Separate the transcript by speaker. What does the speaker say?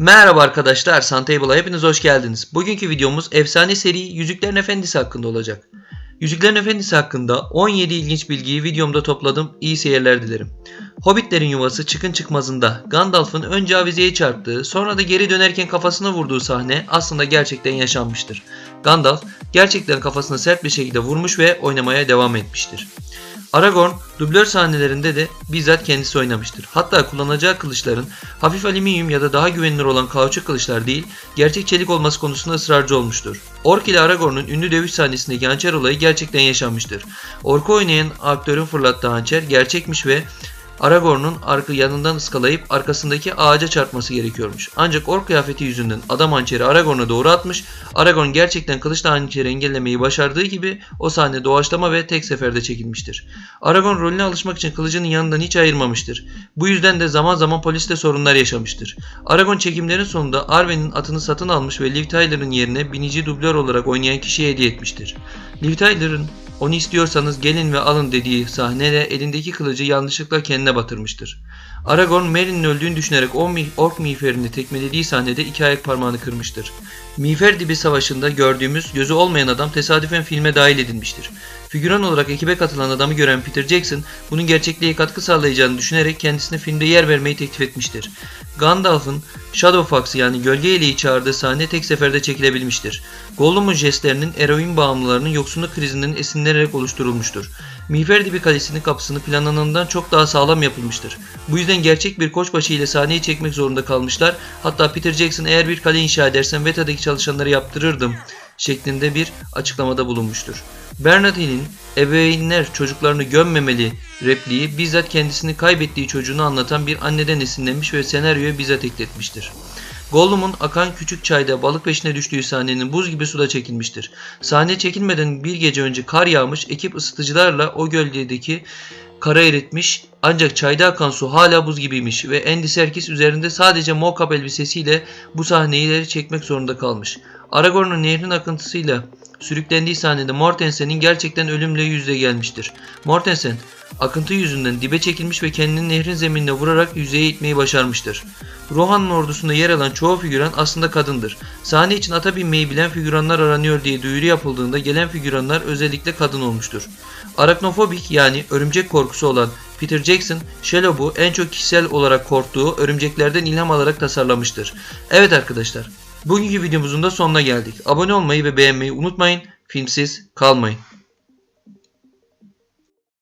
Speaker 1: Merhaba arkadaşlar, Suntable'a hepiniz hoş geldiniz. Bugünkü videomuz efsane seri Yüzüklerin Efendisi hakkında olacak. Yüzüklerin Efendisi hakkında 17 ilginç bilgiyi videomda topladım. İyi seyirler dilerim. Hobbitlerin yuvası çıkın çıkmazında Gandalf'ın önce avizeye çarptığı, sonra da geri dönerken kafasına vurduğu sahne aslında gerçekten yaşanmıştır. Gandalf gerçekten kafasına sert bir şekilde vurmuş ve oynamaya devam etmiştir. Aragorn dublör sahnelerinde de bizzat kendisi oynamıştır. Hatta kullanacağı kılıçların hafif alüminyum ya da daha güvenilir olan kauçuk kılıçlar değil, gerçek çelik olması konusunda ısrarcı olmuştur. Ork ile Aragorn'un ünlü dövüş sahnesindeki hançer olayı gerçekten yaşanmıştır. Ork'u oynayan aktörün fırlattığı hançer gerçekmiş ve Aragorn'un arka yanından ıskalayıp arkasındaki ağaca çarpması gerekiyormuş. Ancak ork kıyafeti yüzünden adam hançeri Aragorn'a doğru atmış. Aragorn gerçekten kılıçla hançeri engellemeyi başardığı gibi o sahne doğaçlama ve tek seferde çekilmiştir. Aragorn rolüne alışmak için kılıcının yanından hiç ayırmamıştır. Bu yüzden de zaman zaman poliste sorunlar yaşamıştır. Aragorn çekimlerin sonunda Arwen'in atını satın almış ve Liv Tyler'ın yerine binici dublör olarak oynayan kişiye hediye etmiştir. Liv Tyler'ın onu istiyorsanız gelin ve alın dediği sahnede elindeki kılıcı yanlışlıkla kendine batırmıştır. Aragorn Merry'nin öldüğünü düşünerek ork miğferini tekmelediği sahnede iki ayak parmağını kırmıştır. Miğfer dibi savaşında gördüğümüz gözü olmayan adam tesadüfen filme dahil edilmiştir. Figüran olarak ekibe katılan adamı gören Peter Jackson bunun gerçekliğe katkı sağlayacağını düşünerek kendisine filmde yer vermeyi teklif etmiştir. Gandalf'ın Shadowfax'ı yani gölge eleği çağırdığı sahne tek seferde çekilebilmiştir. Gollum'un jestlerinin eroin bağımlılarının yoksunluk krizinden esinlenerek oluşturulmuştur. Miğfer Dibi Kalesi'nin kapısını planlanandan çok daha sağlam yapılmıştır. Bu yüzden gerçek bir koçbaşı ile sahneyi çekmek zorunda kalmışlar. Hatta Peter Jackson eğer bir kale inşa edersen Veta'daki çalışanları yaptırırdım şeklinde bir açıklamada bulunmuştur. Bernadette'nin ebeveynler çocuklarını gömmemeli repliği bizzat kendisini kaybettiği çocuğunu anlatan bir anneden esinlenmiş ve senaryoya bizzat ekletmiştir. Gollum'un akan küçük çayda balık peşine düştüğü sahnenin buz gibi suda çekilmiştir. Sahne çekilmeden bir gece önce kar yağmış, ekip ısıtıcılarla o gölgedeki kara eritmiş ancak çayda akan su hala buz gibiymiş ve Andy Serkis üzerinde sadece mocap elbisesiyle bu sahneyi çekmek zorunda kalmış. Aragorn'un nehrin akıntısıyla sürüklendiği sahnede Mortensen'in gerçekten ölümle yüzde gelmiştir. Mortensen akıntı yüzünden dibe çekilmiş ve kendini nehrin zeminine vurarak yüzeye itmeyi başarmıştır. Rohan'ın ordusunda yer alan çoğu figüran aslında kadındır. Sahne için ata binmeyi bilen figüranlar aranıyor diye duyuru yapıldığında gelen figüranlar özellikle kadın olmuştur. Arachnofobik yani örümcek korkusu olan Peter Jackson, Shelob'u en çok kişisel olarak korktuğu örümceklerden ilham alarak tasarlamıştır. Evet arkadaşlar, bugünkü videomuzun da sonuna geldik. Abone olmayı ve beğenmeyi unutmayın. Filmsiz kalmayın.